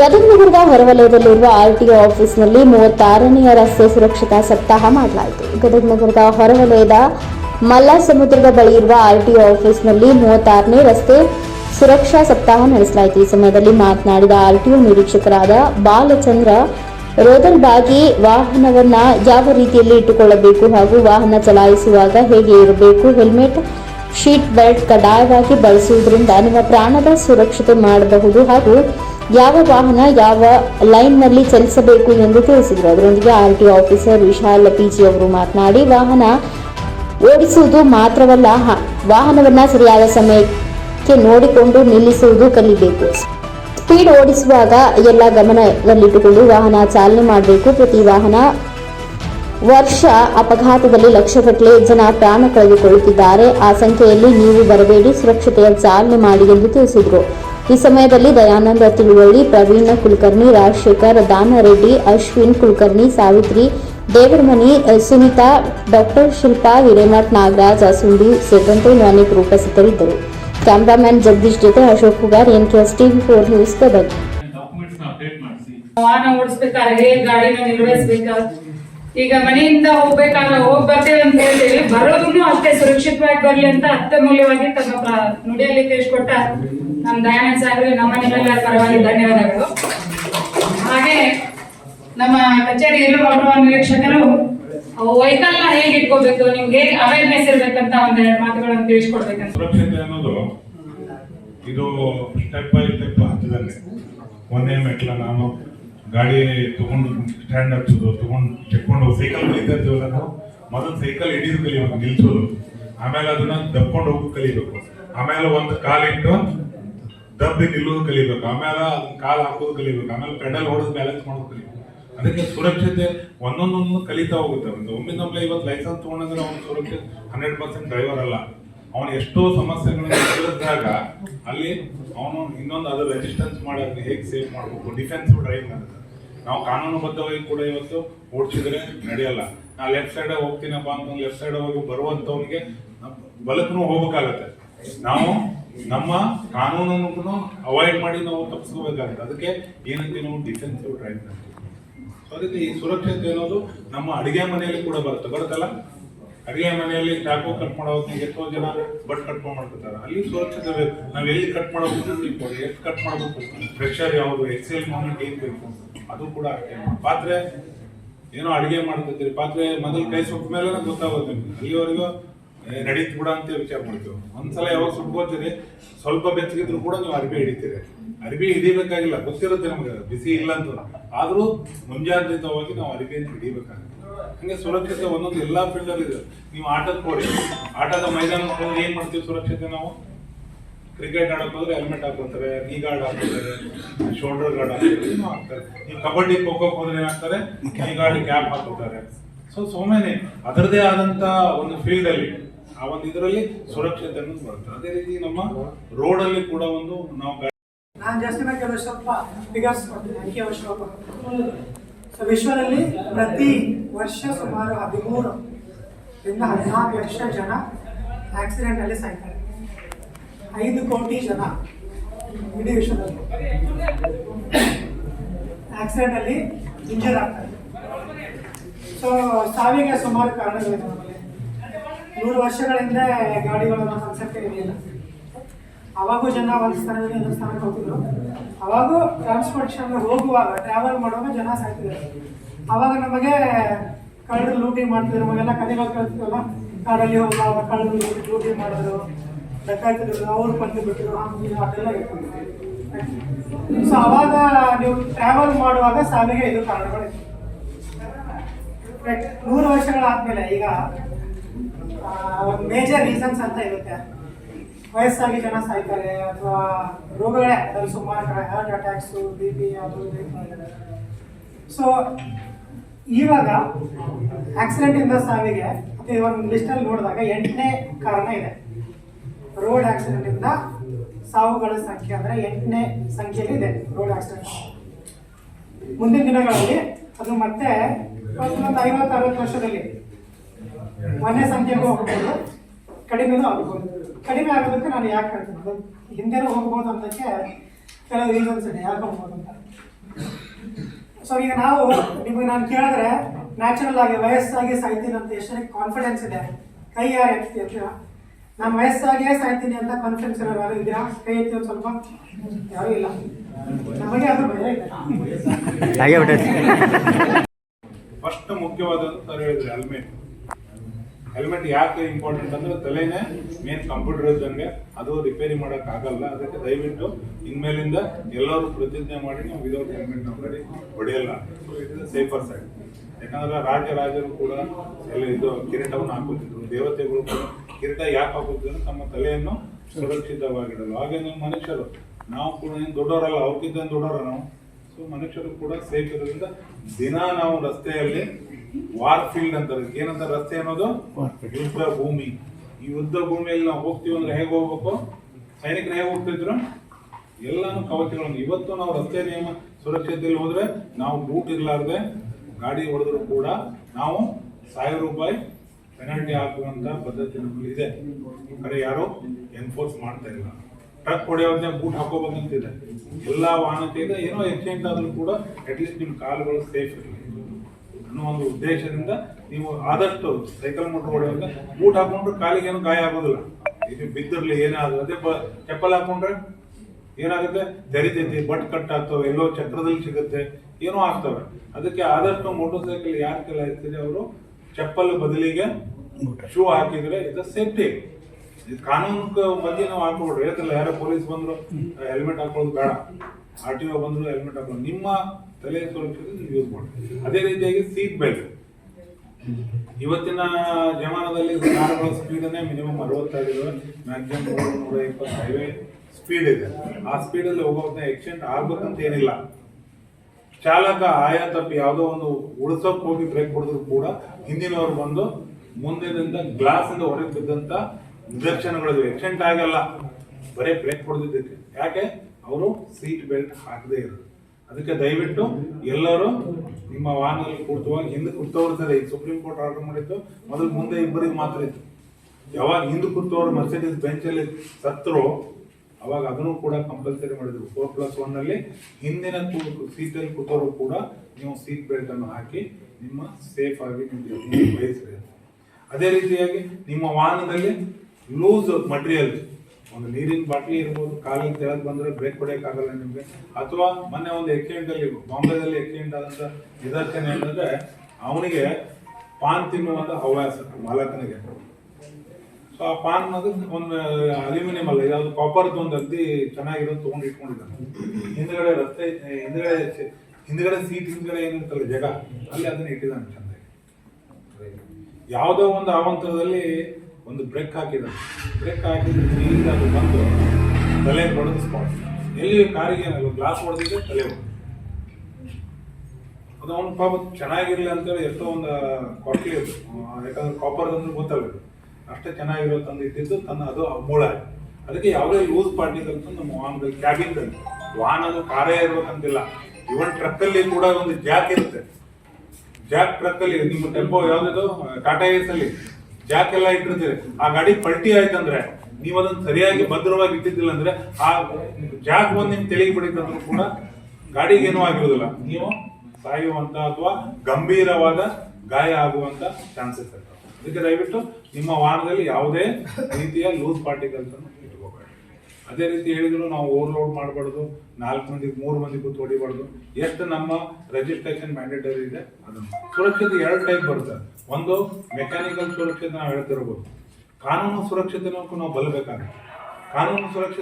ಗದಗ ನಗರದ ಹೊರವಲಯದಲ್ಲಿರುವ ಆರ್ಟಿಒ ಆಫೀಸ್ನಲ್ಲಿ ಮೂವತ್ತಾರನೆಯ ರಸ್ತೆ ಸುರಕ್ಷತಾ ಸಪ್ತಾಹ ಮಾಡಲಾಯಿತು. ಗದಗ ನಗರದ ಹೊರವಲಯದ ಮಲ್ಲ ಸಮುದ್ರದ ಬಳಿ ಇರುವ ಆರ್ಟಿಒ ಆಫೀಸ್ನಲ್ಲಿ ಮೂವತ್ತಾರನೇ ರಸ್ತೆ ಸುರಕ್ಷಾ ಸಪ್ತಾಹ ನಡೆಸಲಾಯಿತು. ಈ ಸಮಯದಲ್ಲಿ ಮಾತನಾಡಿದ ಆರ್ಟಿಒ ನಿರೀಕ್ಷಕರಾದ ಬಾಲಚಂದ್ರ ರೋದಲ್ಬಾಗಿ ವಾಹನವನ್ನ ಯಾವ ರೀತಿಯಲ್ಲಿ ಇಟ್ಟುಕೊಳ್ಳಬೇಕು ಹಾಗೂ ವಾಹನ ಚಲಾಯಿಸುವಾಗ ಹೇಗೆ ಇರಬೇಕು, ಹೆಲ್ಮೆಟ್, ಶೀಟ್ ಬೆಲ್ಟ್ ಕಡ್ಡಾಯವಾಗಿ ಬಳಸುವುದರಿಂದ ನಿಮ್ಮ ಪ್ರಾಣದ ಸುರಕ್ಷತೆ ಮಾಡಬಹುದು ಹಾಗೂ ಯಾವ ವಾಹನ ಯಾವ ಲೈನ್ನಲ್ಲಿ ಚಲಿಸಬೇಕು ಎಂದು ತಿಳಿಸಿದರು. ಅದರೊಂದಿಗೆ R T officer Vishal P G ಅವರು ಮಾತನಾಡಿ, ವಾಹನ ಓಡಿಸುವುದು ಮಾತ್ರವಲ್ಲ ವಾಹನವನ್ನ ಸರಿಯಾದ ಸಮಯಕ್ಕೆ ನೋಡಿಕೊಂಡು ನಿಲ್ಲಿಸುವುದು ಕಲಿಬೇಕು. ಸ್ಪೀಡ್ ಓಡಿಸುವಾಗ ಎಲ್ಲ ಗಮನದಲ್ಲಿಟ್ಟುಕೊಂಡು ವಾಹನ ಚಾಲನೆ ಮಾಡಬೇಕು. ಪ್ರತಿ ವಾಹನ ವರ್ಷ ಅಪಘಾತದಲ್ಲಿ ಲಕ್ಷಗಟ್ಟಲೆ ಜನ ಪ್ರಾಣ ಕಳೆದುಕೊಳ್ಳುತ್ತಿದ್ದಾರೆ. ಆ ಸಂಖ್ಯೆಯಲ್ಲಿ ನೀವು ಬರಬೇಡಿ, ಸುರಕ್ಷತೆಯ ಚಾಲನೆ ಮಾಡಿ ಎಂದು ತಿಳಿಸಿದರು. ಈ ಸಮಯದಲ್ಲಿ ದಯಾನಂದ ತಿಳುವಳ್ಳಿ ಪ್ರವೀಣ ಕುಲಕರ್ಣಿ ರಾಜಶೇಖರ್ ದಾನರೆಡ್ಡಿ ಅಶ್ವಿನ್ ಕುಲಕರ್ಣಿ ಸಾವಿತ್ರಿ ದೇವರಮನಿ ಸುನಿತಾ ಡಾಕ್ಟರ್ ಶಿಲ್ಪಾ ಹಿರೇಮಠ್ ನಾಗರಾಜ್ ಅಸುಂಡಿ ಸೇರಿದಂತೆ ಇನ್ನು ಅನೇಕರು ಉಪಸ್ಥಿತರಿದ್ದರು. ಕ್ಯಾಮರಾಮ್ಯಾನ್ ಜಗದೀಶ್ ಜೊತೆ Ashok Kugar N KS TV four news Gadag documents update ಮಾಡಿಸಿ. ವಾಹನ ಓಡಿಸ್ಬೇಕಾದ್ರೆ ಗಾಡಿನ ನಿರ್ವಹಿಸ್ಬೇಕ ಈಗ ಮನೆಯಿಂದ ಹೋಗ್ಬೇಕಾದ್ರೆ ಹೋಗ್ ಬರ್ತೇವೆ ಅಂತ ಹೇಳ್ತೀವಿ ಬರೋದನ್ನು ಅಷ್ಟೇ ಸುರಕ್ಷಿತವಾಗಿ ಬರ್ಲಿ ಅಂತ ಅತ್ಯಮೂಲ್ಯವಾಗಿ ತಮ್ಮ ನುಡಿಯಲ್ಲಿ ತಿಳಿಸ್ಕೊಟ್ಟ ನಮ್ಮ ದಯಾನಂದ ಸಾಹೇಬ್ರಿಗೆ ನಮ್ಮ ನಿಮ್ಮೆಲ್ಲರ ಪರವಾಗಿ ಧನ್ಯವಾದಗಳು. ಹಾಗೆ ನಮ್ಮ ಕಚೇರಿಯಲ್ಲೂ ಮೋಟಾರ್ ನಿರೀಕ್ಷಕರು ವೈಕಲ್ನ ಹೇಗೆ ಇಟ್ಕೋಬೇಕು, ನಿಮ್ಗೆ ಅವೇರ್ನೆಸ್ ಇರ್ಬೇಕಂತ ಒಂದೆರಡು ಮಾತುಗಳನ್ನು ತಿಳಿಸ್ಕೊಡ್ಬೇಕಂತ. ಇದು ಸ್ಟೆಪ್ ಬೈ ಸ್ಟೆಪ್ ಹತ್ತದಲ್ಲೇ ಒಂದೇ ಮೆಟ್ಲ ನಾನು ಗಾಡಿ ತಗೊಂಡು ಸ್ಟ್ಯಾಂಡ್ ಹಚ್ಚೋದು ತಗೊಂಡು ಚೆಕ್ಕೊಂಡು ಸೈಕಲ್ ಕಲಿತಾ ಇರ್ತೀವಲ್ಲ ನಾವು? ಮೊದಲು ಸೈಕಲ್ ಹಿಡಿದು ಕಲಿಬೇಕು, ನಿಲ್ಸೋದು. ಆಮೇಲೆ ಅದನ್ನ ದಬ್ಕೊಂಡು ಹೋಗಿ ಕಲಿಬೇಕು. ಆಮೇಲೆ ಒಂದು ಕಾಲಿಟ್ಟು ದಬ್ಬಿ ನಿಲ್ಲೋದು ಕಲಿಬೇಕು. ಆಮೇಲೆ ಅದನ್ನ ಕಾಲು ಹಾಕೋದು ಕಲಿಬೇಕು. ಆಮೇಲೆ ಪೆಡಲ್ ಹೊಡೆದು ಬ್ಯಾಲೆನ್ಸ್ ಮಾಡೋದು ಕಲಿಬೇಕು. ಅದಕ್ಕೆ ಸುರಕ್ಷತೆ ಒಂದೊಂದೊಂದು ಕಲಿತಾ ಹೋಗುತ್ತೆ. ಒಂದು ಒಮ್ಮಿಂದೊಮ್ಮೆ ಇವತ್ತು ಲೈಸೆನ್ಸ್ ತೊಗೊಂಡಂದ್ರೆ ಒಂದು ಸುರಕ್ಷತೆ ಹಂಡ್ರೆಡ್ ಪರ್ಸೆಂಟ್ ಡ್ರೈವರ್ ಅಲ್ಲ. ಅವನು ಎಷ್ಟೋ ಸಮಸ್ಯೆಗಳನ್ನ ಎದುರಿಸಿದಾಗ ಅಲ್ಲಿ ಅವನು ಇನ್ನೊಂದು ಅದು ರೆಸಿಸ್ಟೆನ್ಸ್ ಮಾಡೋದು ಹೇಗೆ ಸೇವ್ ಮಾಡಬೇಕು? ಡಿಫೆನ್ಸಿವ್ ಡ್ರೈವ್ ಅಂತ. ನಾವು ಕಾನೂನುಬದ್ಧವಾಗಿ ಕೂಡ ಇವತ್ತು ಓಡಿಸಿದ್ರೆ ನಡೆಯಲ್ಲ. ನಾ ಲೆಫ್ಟ್ ಸೈಡ್ ಹೋಗ್ತೀನಪ್ಪ ಅಂತ ಲೆಫ್ಟ್ ಸೈಡ್ ಹೋಗಿ ಬರುವಂತವನಿಗೆ ಬಲಕ್ಕೂ ಹೋಗ್ಬೇಕಾಗತ್ತೆ. ನಾವು ನಮ್ಮ ಕಾನೂನನ್ನು ಅವಾಯ್ಡ್ ಮಾಡಿ ನಾವು ತಪ್ಪಿಸ್ಕೋಬೇಕಾಗುತ್ತೆ. ಅದಕ್ಕೆ ಏನಂತೀವಿ ನಾವು ಡಿಫೆನ್ಸಿವ್ ಡ್ರೈವ್ ಅದಕ್ಕೆ ಈ ಸುರಕ್ಷತೆ ಅನ್ನೋದು ನಮ್ಮ ಅಡುಗೆ ಮನೆಯಲ್ಲಿ ಕೂಡ ಬರುತ್ತೆ. ಬರುತ್ತಲ್ಲ? ಅಡಿಗೆ ಮನೆಯಲ್ಲಿ ಚಾಕು ಕಟ್ ಮಾಡೋಕೆ ಎಷ್ಟೋ ಜನ ಬಟ್ ಕಟ್ ಮಾಡ್ಕೊತಾರೆ ಅಲ್ಲಿ ಸ್ವಚ್ಛತೆ ಬೇಕು. ನಾವು ಎಲ್ಲಿ ಕಟ್ ಮಾಡಬೇಕು ಎಷ್ಟು ಕಟ್ ಮಾಡಬೇಕು ಪ್ರೆಷರ್ ಯಾವುದು? ಎಕ್ಸೆಲ್ ಮೂಮೆಂಟ್ ಏನು ಬೇಕು ಅದು ಕೂಡ ಅಷ್ಟೇ ಪಾತ್ರೆ, ಏನೋ ಅಡಿಗೆ ಮಾಡ್ತಿರ್ತೀರಿ ಪಾತ್ರೆ ಮೊದಲು ಕೈ ಸುಟ್ಟ ಮೇಲೆ ಗೊತ್ತಾಗುತ್ತೆ ಅಲ್ಲಿವರೆಗೂ ನಡೀತು ಬಿಡ ಅಂತ ವಿಚಾರ ಮಾಡ್ತೀವಿ. ಒಂದ್ಸಲ ಯಾವಾಗ ಸುಟ್ಕೋತೀರಿ ಸ್ವಲ್ಪ ಬೆಚ್ಚಗಿದ್ರು ಕೂಡ ನೀವು ಅರ್ಬಿ ಹಿಡಿತೀರಿ. ಅರ್ಬಿ ಹಿಡಿಬೇಕಾಗಿಲ್ಲ. ಗೊತ್ತಿರುತ್ತೆ ನಮ್ಗೆ. ಬಿಸಿ ಇಲ್ಲ ಅಂತ. ಆದ್ರೂ ಹೋಗಿ ನಾವು ಅರಿಬಿಯನ್ನು ಹಿಡಿಬೇಕಾಗುತ್ತೆ. ಹಂಗೆ ಸುರಕ್ಷತೆ ಒಂದೊಂದು ಎಲ್ಲಾ ಫೀಲ್ಡ್ ಅಲ್ಲಿ ಇದೆ. ನೀವು ಆಟಕ್ಕೆ ಹೋಗಿ ಆಟದ ಮೈದಾನ ಏನು ಏನ್ ಮಾಡ್ತೀವಿ ಸುರಕ್ಷತೆ ನಾವು? ಕ್ರಿಕೆಟ್ ಆಡಕ್ ಹೋದ್ರೆ ಹೆಲ್ಮೆಟ್ ಹಾಕೋತಾರೆ ನೀ ಗಾರ್ಡ್ ಹಾಕೋತಾರೆ ಶೋಲ್ಡರ್ ಗಾರ್ಡ್ ಹಾಕೋತಾರೆ ಹಾಕ್ತಾರೆ. ನೀವು ಕಬಡ್ಡಿ, ಖೋ ಖೋ ಹೋದ್ರೆ ಏನಾಗ್ತಾರೆ ನೀ ಗಾರ್ಡ್ ಕ್ಯಾಪ್ ಹಾಕೋತಾರೆ ಸೊ ಸೋಮೇನೆ ಅದರದೇ ಆದಂತ ಒಂದು ಫೀಲ್ಡ್ ಅಲ್ಲಿ, ಆ ಒಂದು ಇದರಲ್ಲಿ ಸುರಕ್ಷತೆ ಅನ್ನೋದು ಬರುತ್ತೆ. ಅದೇ ರೀತಿ ನಮ್ಮ ರೋಡ್ ಅಲ್ಲಿ ಕೂಡ ಒಂದು ನಾವು ನಾನು ಜಾಸ್ತಿ ಬಗ್ಗೆ ಸ್ವಲ್ಪ ಫಿಗರ್ಸ್ ವಿಶ್ವದಲ್ಲಿ ಪ್ರತಿ ವರ್ಷ ಸುಮಾರು ಹದಿಮೂರು ಇಂದ ಹದಿನಾಲ್ಕು ಲಕ್ಷ ಜನ ಆಕ್ಸಿಡೆಂಟ್ ಅಲ್ಲಿ ಸಾಯ್ತಾರೆ. ಐದು ಕೋಟಿ ಜನ ಇಡೀ ವಿಶ್ವದಲ್ಲಿ ಆಕ್ಸಿಡೆಂಟ್ ಅಲ್ಲಿ ಇಂಜರ್ ಆಗ್ತಾರೆ. ಸೊ ಸಾವಿಗೆ ಸುಮಾರು ಕಾರಣಗಳಿದೆ ನೂರು ವರ್ಷಗಳಿಂದ ಗಾಡಿಗಳನ್ನು ಸಂಸಕ್ಕೆ ಇರಲಿಲ್ಲ ಅವಾಗೂ ಜನ ಒಂದು ಸ್ಥಾನದಲ್ಲಿ ಒಂದು ಸ್ಥಾನಕ್ಕೆ ಹೋಗ್ತಿದ್ರು. ಅವಾಗೂ ಟ್ರಾನ್ಸ್ಪೋರ್ಟೇಷನ್ ಹೋಗುವಾಗ ಟ್ರಾವೆಲ್ ಮಾಡುವಾಗ ಜನ ಸಾಯ್ತಿದ್ರು. ಅವಾಗ ನಮಗೆ ಕಳ್ಳರು ಲೂಟಿ ಮಾಡ್ತಿದ್ರು, ನಮಗೆಲ್ಲ ಕಲಿಗಳು ಕಲ್ತಿದ್ರಲ್ಲ ಕಾಡಲ್ಲಿ ಹೋಗುವಾಗ ಕಳ್ಳರು ಲೂಟಿ ಮಾಡಿದ್ರು ಬೆಕ್ಕಾಯ್ತಿದ್ರು ಅವ್ರು ಬಂದು ಬಿಟ್ಟರು ಅದೆಲ್ಲ ಸೊ ಅವಾಗ ನೀವು ಟ್ರಾವೆಲ್ ಮಾಡುವಾಗ ಸಾವಿಗೆ ಇದು ಕಾರಣಗಳು. ನೂರು ವರ್ಷಗಳಾದ್ಮೇಲೆ ಈಗ ಮೇಜರ್ ರೀಸನ್ಸ್ ಅಂತ ಇರುತ್ತೆ. ವಯಸ್ಸಾಗಿ ಜನ ಸಾಯ್ತಾರೆ ಅಥವಾ ರೋಗಗಳೇ, ಅದರಲ್ಲಿ ಸುಮಾರು ಕಡೆ ಹಾರ್ಟ್ ಅಟ್ಯಾಕ್ಸು ಬಿ ಪಿ ಅದು ಸೊ ಇವಾಗ ಆಕ್ಸಿಡೆಂಟ್ ಇಂದ ಸಾವಿಗೆ ಒಂದು ಲಿಸ್ಟಲ್ಲಿ ನೋಡಿದಾಗ ಎಂಟನೇ ಕಾರಣ ಇದೆ. ರೋಡ್ ಆಕ್ಸಿಡೆಂಟ್ ಇಂದ ಸಾವುಗಳ ಸಂಖ್ಯೆ ಅಂದ್ರೆ ಎಂಟನೇ ಸಂಖ್ಯೆಯಲ್ಲಿ ಇದೆ ರೋಡ್ ಆಕ್ಸಿಡೆಂಟ್ ಮುಂದಿನ ದಿನಗಳಲ್ಲಿ ಅದು ಮತ್ತೆ ಒಂದು ಐವತ್ತು, ಅರವತ್ತು ವರ್ಷದಲ್ಲಿ ಮನೆ ಸಂಖ್ಯೆಗೂ ಹೋಗ್ಬೋದು. ಕಡಿಮೆನೂ ಆಗ್ಬೋದು ಕಡಿಮೆ ಆಗೋದಕ್ಕೆ ನಾನು ಯಾಕೆ ಹೇಳ್ತೀನಿ? ಅದು ಹಿಂದೆನೂ ಹೋಗ್ಬೋದು ಅನ್ನೋದಕ್ಕೆ ಕೆಲವು ರೀಸನ್ಸ್ ಇದೆ. ಯಾಕೆ ಹೋಗ್ಬೋದು ಅಂತ. ಸೊ ಈಗ ನಾವು ನಿಮಗೆ ನಾನು ಕೇಳಿದ್ರೆ ನ್ಯಾಚುರಲ್ ಆಗಿ ವಯಸ್ಸಾಗಿ ಸಾಯ್ತೀನಿ ಅಂತ ಎಷ್ಟು ಕಾನ್ಫಿಡೆನ್ಸ್ ಇದೆ? ಕೈ ಯಾರು ಎತ್ತಿ ಅಂತೀರಾ ನಾನು ವಯಸ್ಸಾಗಿಯೇ ಸಾಯ್ತೀನಿ ಅಂತ ಕಾನ್ಫಿಡೆನ್ಸ್ ಇರೋರು ಯಾರು ಇದೆಯಾ ಕೈ ಎತ್ತಿ ಒಂದು ಸ್ವಲ್ಪ? ಯಾರೂ ಇಲ್ಲ. ನಮಗೆ ಅದು ಭಯ ಇಲ್ಲ ಫಸ್ಟ್ ಮುಖ್ಯವಾದಂತ ಹೇಳಿದ್ರೆ ಹೆಲ್ಮೆಟ್ ಹೆಲ್ಮೆಟ್ ಯಾಕೆ ಇಂಪಾರ್ಟೆಂಟ್ ಅಂದ್ರೆ ತಲೆನೇ ಮೇನ್ ಕಂಪ್ಯೂಟರ್ ಇದ್ದಂಗೆ ಅದು ರಿಪೇರಿ ಮಾಡಕ್ ಆಗಲ್ಲ. ಅದಕ್ಕೆ ದಯವಿಟ್ಟು ಇನ್ಮೇಲಿಂದ ಎಲ್ಲರೂ ಪ್ರತಿಜ್ಞೆ ಮಾಡಿ ನಾವು ವಿದೌಟ್ ಹೆಲ್ಮೆಟ್ ನಾವು ಗಾಡಿ ಹೊಡೆಯಲ್ಲ. ಸೊ ಇಸ್ ಸೇಫರ್ ಸೈಡ್ ಯಾಕಂದ್ರೆ ರಾಜ ರಾಜರು ಕೂಡ ಎಲ್ಲ ಇದು ಕಿರೀಟವನ್ನು ಹಾಕುತ್ತಿದ್ರು. ದೇವತೆಗಳು ಕೂಡ ಕಿರೀಟ ಯಾಕೆ ಹಾಕುತ್ತಿದ್ರು ತಮ್ಮ ತಲೆಯನ್ನು ಸುರಕ್ಷಿತವಾಗಿಡಲು. ಹಾಗೆ ನಮ್ಮ ಮನುಷ್ಯರು, ನಾವು ಕೂಡ ಏನು ದೊಡ್ಡವರಲ್ಲ ಅವ್ರಿಗಿಂತ ದೊಡ್ಡವರ ನಾವು? ಸೊ ಮನುಷ್ಯರು ಕೂಡ ಸೇಫ್ ಇರೋದ್ರಿಂದ ದಿನ ನಾವು ರಸ್ತೆಯಲ್ಲಿ ವಾರ್ ಫೀಲ್ಡ್ ಅಂತಾರೆ ಏನಂತ ರಸ್ತೆ ಅನ್ನೋದು? ಯುದ್ಧ ಭೂಮಿ. ಈ ಯುದ್ಧ ಭೂಮಿಯಲ್ಲಿ ನಾವು ಹೋಗ್ತೀವಿ ಅಂದ್ರೆ ಹೇಗೆ ಹೋಗ್ಬೇಕು? ಸೈನಿಕರು ಹೇಗೆ ಹೋಗ್ತಿದ್ರು ಎಲ್ಲಾನು ಕವಚಗಳನ್ನು ಇವತ್ತು ನಾವು ರಸ್ತೆ ನಿಯಮ ಸುರಕ್ಷತೆಯಲ್ಲಿ ಹೋದ್ರೆ ನಾವು ಬೂಟ್ ಇರಲಾರ್ದೆ ಗಾಡಿ ಹೊಡೆದ್ರು ಕೂಡ ನಾವು ಸಾವಿರ ರೂಪಾಯಿ ಪೆನಾಲ್ಟಿ ಹಾಕುವಂತ ಪದ್ಧತಿ ನಮ್ಮಲ್ಲಿ ಇದೆ. ಕಡೆ ಯಾರು ಎನ್ಫೋರ್ಸ್ ಮಾಡ್ತಾ ಇಲ್ಲ. ಟ್ರಕ್ ಹೊಡೆಯೋದ್ನೆ ಬೂಟ್ ಹಾಕೋಬೇಕಂತಿದೆ. ಎಲ್ಲಾ ವಾಹನಕ್ಕೆ ಏನೋ ಎಕ್ಸಿಡೆಂಟ್ ಆದ್ರೂ ಕೂಡ ಅಟ್ಲೀಸ್ಟ್ ನಿಮ್ಮ ಕಾಲುಗಳು ಸೇಫ್ ಇರಲಿ. ಅನ್ನೋ ಒಂದು ಉದ್ದೇಶದಿಂದ ನೀವು ಆದಷ್ಟು ಸೈಕಲ್ ಮೋಟರ್ ಹೊಡೆಯುವಾಗ ಬೂಟ್ ಹಾಕೊಂಡ್ರೆ ಕಾಲಿಗೆ ಏನು ಗಾಯ ಆಗೋದಿಲ್ಲ. ಇದು ಬಿದ್ದಿರ್ಲಿ, ಏನೇ ಆದ್ರೂ. ಅದೇ ಚಪ್ಪಲ್ ಹಾಕೊಂಡ್ರೆ ಏನಾಗುತ್ತೆ? ಜರಿತೈತಿ ಬಟ್ ಕಟ್ ಆಗ್ತವೆ, ಎಲ್ಲೋ ಚಕ್ರದಲ್ಲಿ ಸಿಗುತ್ತೆ, ಏನೋ ಆಗ್ತವೆ. ಅದಕ್ಕೆ ಆದಷ್ಟು ಮೋಟರ್ ಸೈಕಲ್ ಯಾರು ಅವರು? ಚಪ್ಪಲ್ ಬದಲಿಗೆ ಶೂ ಹಾಕಿದ್ರೆ ಇದು ಸೇಫ್ಟಿ ಕಾನೂನು ಬಗ್ಗೆ ನಾವು ಹಾಕೊಬಿಡ್ರಿ ಯಾಕಂದ್ರೆ ಯಾರೋ ಪೊಲೀಸ್ ಬಂದ್ರು ಹೆಲ್ಮೆಟ್ ಹಾಕೊಳ್ಳೋದು ಬೇಡ. ಆರ್ ಟಿ ಒ ಬಂದ್ರು ಹೆಲ್ಮೆಟ್ ಹಾಕೊಂಡು ನಿಮ್ಮ ತಲೆ ನೀವು ಯೂಸ್ ಮಾಡಿ ಅದೇ ರೀತಿಯಾಗಿ ಸೀಟ್ ಬೆಲ್ಟ್ ಇವತ್ತಿನ ಜಮಾನದಲ್ಲಿ ಕಾರುಗಳ ಸ್ಪೀಡನ್ನೇ ಮಿನಿಮಮ್ ಅರವತ್ತೈದು ಮ್ಯಾಕ್ಸಿಮಮ್ ನೂರ ನೂರ ಇಪ್ಪತ್ತು ಹೈವೇ ಸ್ಪೀಡ್ ಇದೆ. ಆ ಸ್ಪೀಡಲ್ಲಿ ಹೋಗೋದನ್ನ ಎಕ್ಸಿಡೆಂಟ್ ಆಗ್ಬೇಕಂತ ಏನಿಲ್ಲ. ಚಾಲಕ ಆಯಾ ತಪ್ಪಿ ಯಾವುದೋ ಒಂದು ಉಳಿಸೋಕೆ ಹೋಗಿ ಬ್ರೇಕ್ ಹೊಡೆದ್ರು ಕೂಡ ಹಿಂದಿನವರು ಬಂದು ಮುಂದಿನಿಂದ ಗ್ಲಾಸಿಂದ ಹೊರಗೆ ಬಿದ್ದಂತ ನಿದರ್ಶನಗಳಿವೆ ಎಕ್ಸಿಡೆಂಟ್ ಆಗಲ್ಲ. ಬರೀ ಬ್ರೇಕ್ ಹೊಡೆದಿದ್ದಕ್ಕೆ. ಯಾಕೆ? ಅವರು ಸೀಟ್ ಬೆಲ್ಟ್ ಹಾಕದೇ ಇರೋದು ಅದಕ್ಕೆ ದಯವಿಟ್ಟು ಎಲ್ಲರೂ ನಿಮ್ಮ ವಾಹನದಲ್ಲಿ ಕೂರ್ತುವಾಗ ಹಿಂದೆ ಕೂರ್ತವ್ರು ಈಗ ಸುಪ್ರೀಂ ಕೋರ್ಟ್ ಆರ್ಡರ್ ಮಾಡಿತ್ತು. ಮೊದಲು ಮುಂದೆ ಇಬ್ಬರಿಗೆ ಮಾತ್ರ ಇತ್ತು. ಯಾವಾಗ ಹಿಂದೆ ಕೂತವ್ರು ಮರ್ಸಿಡೀಸ್ ಬೆಂಚಲ್ಲಿ ಸತ್ರು ಅವಾಗ ಅದನ್ನು ಕೂಡ ಕಂಪಲ್ಸರಿ ಮಾಡಿದ್ರು. ಫೋರ್ ಪ್ಲಸ್ ಒನ್ ಅಲ್ಲಿ ಹಿಂದಿನ ಸೀಟಲ್ಲಿ ಕೂತವರು ಕೂಡ ನೀವು ಸೀಟ್ ಬೆಲ್ಟನ್ನು ಹಾಕಿ ನಿಮ್ಮ ಸೇಫ್ ಆಗಿ ನಿಮಗೆ. ಅದೇ ರೀತಿಯಾಗಿ ನಿಮ್ಮ ವಾಹನದಲ್ಲಿ ಲೂಸ್ ಮಟೀರಿಯಲ್ ಒಂದು ನೀರಿನ ಬಾಟ್ಲಿ ಇರ್ಬೋದು, ಕಾಲಲ್ಲಿ ತೆಳಗ್ ಬಂದ್ರೆ ಬ್ರೇಕ್ ಕೊಡೋಕ್ಕಾಗಲ್ಲ ನಿಮಗೆ. ಅಥವಾ ಮೊನ್ನೆ ಒಂದು ಎಕ್ಸಿಡೆಂಟ್ ಅಲ್ಲಿ ಬಾಂಬೆದಲ್ಲಿ ಎಕ್ಸಿಡೆಂಟ್ ಆದಂತ ನಿದರ್ಶನ ಏನಂದ್ರೆ, ಅವನಿಗೆ ಪಾನ್ ತಿನ್ನುವಂತ ಹವ್ಯಾಸ, ಮಾಲಕನಿಗೆ. ಸೊ ಆ ಪಾನ್ ಅನ್ನೋದು ಒಂದು ಅಲ್ಯೂಮಿನಿಯಂ ಅಲ್ಲ, ಯಾವ್ದು ಕಾಪರ್ದು ಒಂದು ಅಗ್ದಿ ಚೆನ್ನಾಗಿರೋದು ತೊಗೊಂಡು ಇಟ್ಕೊಂಡಿದ್ದಾನೆ. ಹಿಂದ್ಗಡೆ ರಸ್ತೆ ಹಿಂದ್ಗಡೆ ಹಿಂದ್ಗಡೆ ಸೀಟ್ ಹಿಂದ್ಗಡೆ ಏನಿರ್ತಲ್ಲ ಜಗ, ಅಲ್ಲಿ ಅದನ್ನ ಇಟ್ಟಿದ್ದಾನೆ ಚೆನ್ನಾಗಿ ಯಾವುದೋ ಒಂದು ಅವಾಂತರದಲ್ಲಿ ಒಂದು ಬ್ರೇಕ್ ಹಾಕಿದ. ಬ್ರೇಕ್ ಹಾಕಿದ್ರೆ ಸೀದ ಅದು ಬಂದು ತಲೆ ಹೊಡೆದು ಸ್ಪಾಟ್ ಎಲ್ಲಿ ಕಾರಿಗೆ ಗ್ಲಾಸ್ ಹೊಡೆದಿದ್ರೆ ತಲೆ ಅದು ಅವ್ನು ಪಾಪ ಚೆನ್ನಾಗಿರಲಿ ಅಂತೇಳಿ ಎಷ್ಟೋ ಒಂದು ಕಾಸ್ಟ್ಲಿ ಅದು. ಯಾಕಂದ್ರೆ ಕಾಪರ್ ಅಂದ್ರೆ ಗೊತ್ತಲ್ಲ. ಅಷ್ಟೇ ಚೆನ್ನಾಗಿರೋ ತಂದು ಇಟ್ಟಿದ್ದು, ತನ್ನ ಅದು ಮೂಳ. ಅದಕ್ಕೆ ಯಾವುದೇ ಲೂಸ್ ಅಂತ ನಮ್ಮ ವಾಹನದಲ್ಲಿ ಕ್ಯಾಬಿನ್ದಲ್ಲಿ ವಾಹನದ ಕಾರೇ ಇರ್ಬೇಕಂತಿಲ್ಲ. ಇವನ್ ಟ್ರಕ್ ಅಲ್ಲಿ ಕೂಡ ಒಂದು ಜಾಕ್ ಇರುತ್ತೆ. ಜಾಕ್ ಟ್ರಕ್ಕಲ್ಲಿ ನಿಮ್ಮ ಟೆಂಪೋ ಯಾವುದಿದು? ಟಾಟಾ ಏಸ್ ಅಲ್ಲಿ. ಜಾಕ್ ಎಲ್ಲ ಇಟ್ಟಿರ್ತೀರಿ? ಆ ಗಾಡಿ ಪಲ್ಟಿ ಆಯ್ತಂದ್ರೆ, ನೀವು ಅದನ್ನ ಸರಿಯಾಗಿ ಭದ್ರವಾಗಿ ಇಟ್ಟಿದ್ದಿಲ್ಲ ಅಂದ್ರೆ, ಆ ಜಾಕ್ ಬಂದು ನಿಮ್ ತೆಲಿಗೆ ಬಿಡಿತಂದ್ರೂ ಕೂಡ ಗಾಡಿಗೆ ಏನೂ ಆಗಿರೋದಿಲ್ಲ. ನೀವು ಸಾಯುವಂತ ಅಥವಾ ಗಂಭೀರವಾದ ಗಾಯ ಆಗುವಂತ ಚಾನ್ಸಸ್ ಇರ್ತವೆ. ಅದಕ್ಕೆ ದಯವಿಟ್ಟು ನಿಮ್ಮ ವಾಹನದಲ್ಲಿ ಯಾವುದೇ ರೀತಿಯ ಲೂಸ್ ಪಾರ್ಟಿಕಲ್ಸ್ ಅನ್ನು ಅದೇ ರೀತಿ ಹೇಳಿದ್ರು ನಾವು ಓವರ್ ಲೋಡ್ ಮಾಡಬಾರ್ದು, ನಾಲ್ಕು ಮಂದಿ, ಮೂರು ಮಂದಿ ತೊಡಿಬಾರ್ದು ಎಷ್ಟು ನಮ್ಮ ರಿಜಿಸ್ಟ್ರೇಷನ್ ಮ್ಯಾಂಡೇಟರಿ ಇದೆ ಅದನ್ನು ಸುರಕ್ಷತೆ ಎರಡು ಟೈಪ್ ಬರುತ್ತೆ. ಒಂದು ಮೆಕ್ಯಾನಿಕಲ್ ಸುರಕ್ಷತೆ ನಾವು ಹೇಳ್ತಿರ್ಬೋದು. ಕಾನೂನು ಸುರಕ್ಷತೆ ನಾವು ಬಲಬೇಕಾಗುತ್ತೆ. ಕಾನೂನು ಸುರಕ್ಷತೆ